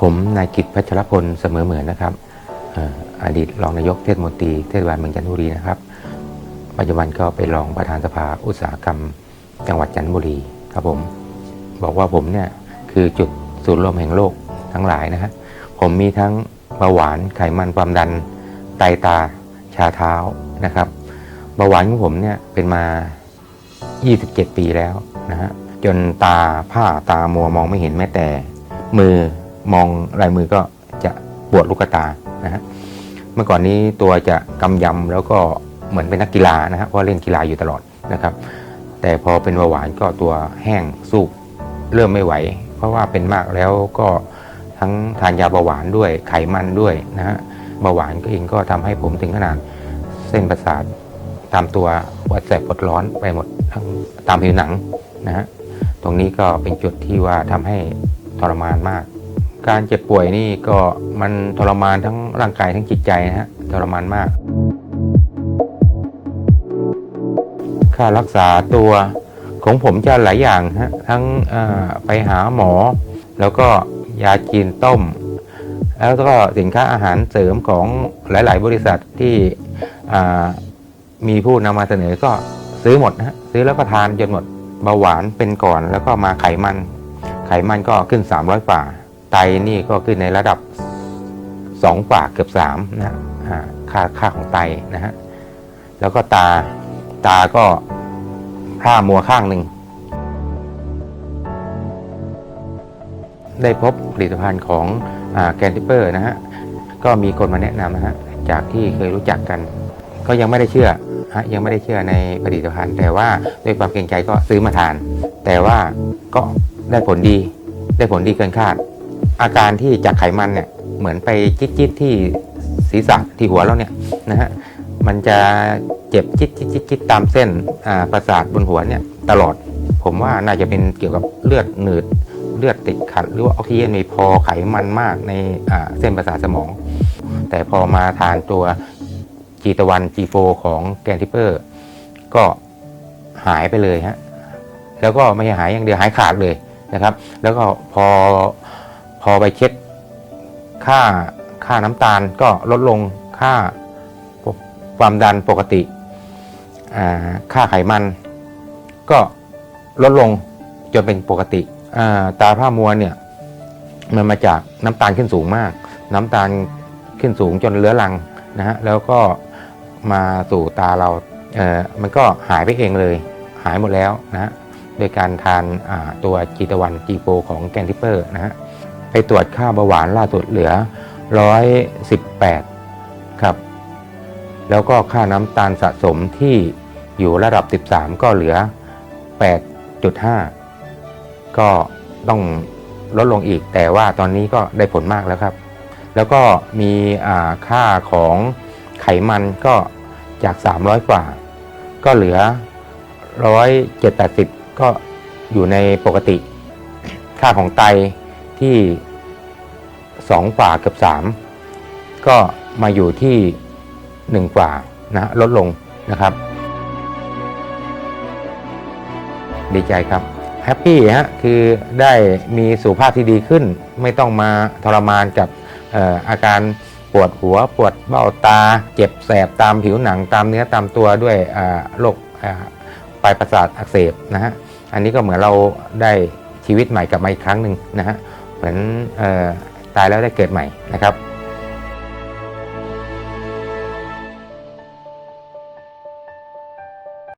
ผมนายกิตพัชรพลเสมอเหมือนนะครับเอ่ออดีตรองนายกเทศมนตรีเทศบาลเมืองจันทบุรีนะครับ ปัจจุบันก็เป็นรองประธานสภาอุตสาหกรรม จังหวัดจันทบุรีครับผม บอกว่าผมเนี่ยคือจุดศูนย์รวมแห่งโลกทั้งหลายนะฮะผมมีทั้งเบาหวานไขมันความดันไตตาชาเท้านะครับเบาหวานของผมเนี่ยเป็นมา 27 ปีแล้วนะฮะจนตาผ้าตามัวมองไม่เห็นแม้แต่ มือ มองลายมือก็จะปวดลูกตานะฮะเมื่อก่อนนี้ตัวจะกำยำแล้วก็เหมือนเป็นนักกีฬานะฮะเพราะเล่นกีฬาอยู่ตลอดนะครับ แต่พอเป็นเบาหวานก็ตัวแห้งสูบเริ่มไม่ไหว เพราะว่าเป็นมากแล้วก็ทั้งทานยาเบาหวานด้วยไขมันด้วยนะฮะเบาหวานก็เองก็ทำให้ผมถึงขนาดเส้นประสาทตามตัวปวดแสบปวดร้อนไปหมดทั้งตามผิวหนังนะฮะตรงนี้ก็เป็นจุดที่ว่าทำให้ทรมานมาก การเจ็บป่วยนี่ก็มันทรมานทั้งร่างกายทั้งจิตใจนะฮะทรมานมาก ค่ารักษาตัวของผมจะหลายอย่างฮะทั้งไปหาหมอ แล้วก็ยาจีนต้ม แล้วก็สินค้าอาหารเสริมของหลาย ๆ บริษัทที่มีผู้นำมาเสนอก็ซื้อหมดนะฮะซื้อแล้วก็ทานจนหมดเบาหวานเป็นก่อนแล้วก็มาไขมัน ไขมันก็ขึ้น 300ฝ่า ไตนี่ก็ขึ้นในระดับ2ฝ่าเกือบ3นะฮะค่าค่าของไตนะฮะแล้วก็ตาตาก็พร่ามัวข้างหนึ่ง ได้พบผลิตภัณฑ์ของแกนติเปอร์นะฮะก็มีคนมาแนะนำนะฮะจากที่เคยรู้จักกัน ก็ยังไม่ได้เชื่อฮะยังไม่ได้เชื่อในผลิตภัณฑ์ แต่ว่าด้วยความเกรงใจก็ซื้อมาทาน แต่ว่าก็ได้ผลดีได้ผลดีเกินคาด อาการที่จากไขมันเนี่ยเหมือนไปจิ๊ดจิ๊ดที่ศีรษะที่หัวเราเนี่ยนะฮะมันจะเจ็บจิ๊ดจิ๊ดจิ๊ดจิ๊ดตามเส้นอ่าประสาทบนหัวเนี่ยตลอด ผมว่าน่าจะเป็นเกี่ยวกับเลือดหนืดเลือดติดขัด หรือว่าออกซิเจนไม่พอไขมันมากในอ่าเส้นประสาทสมอง แต่พอมาทานตัวจีตะวันจีโฟของแกนทิเปอร์ ก็หายไปเลยฮะแล้วก็ไม่หายอย่างเดียวหายขาดเลยนะครับ แล้วก็พอ พอไปเช็คค่าค่าน้ำตาลก็ลดลงค่าความดันปกติ ค่าไขมัน ก็ลดลงจนเป็นปกติาตาผ้ามัวเนี่ยมันมาจากน้ำตาลขึ้นสูงมาก น้ำตาลขึ้นสูงจนเรื้อรังนะฮะแล้วก็มาสู่ตาเราเออมันก็หายไปเองเลย หายหมดแล้วนะฮะโดยการทานาตัวจีตะวันจีโปของแกนทิปเปอร์นะฮะ ไปตรวจค่าเบาหวานล่าสุดเหลือ 118 ครับ แล้วก็ค่าน้ำตาลสะสมที่อยู่ระดับ 13 ก็เหลือ 8.5 ก็ต้องลดลงอีก แต่ว่าตอนนี้ก็ได้ผลมากแล้วครับ แล้วก็มีค่าของไขมันก็จาก 300 กว่า ก็เหลือ 170 ก็อยู่ในปกติ ค่าของไต ที่2กว่าเกือบ3ก็มาอยู่ที่1กว่านะลดลงนะครับ ดีใจครับแฮปปี้ฮะคือได้มีสุขภาพที่ดีขึ้น ไม่ต้องมาทรมานกับอออาการปวดหัวปวดเบ้าตา เจ็บแสบตามผิวหนังตามเนื้อตามตัวด้วยโรคปลายประสาทอักเสบนะฮะอันนี้ก็เหมือนเราได้ชีวิตใหม่กลับมาอีกครั้งหนึ่งนะฮะ เหมือนออตายแล้วได้เกิดใหม่นะครับ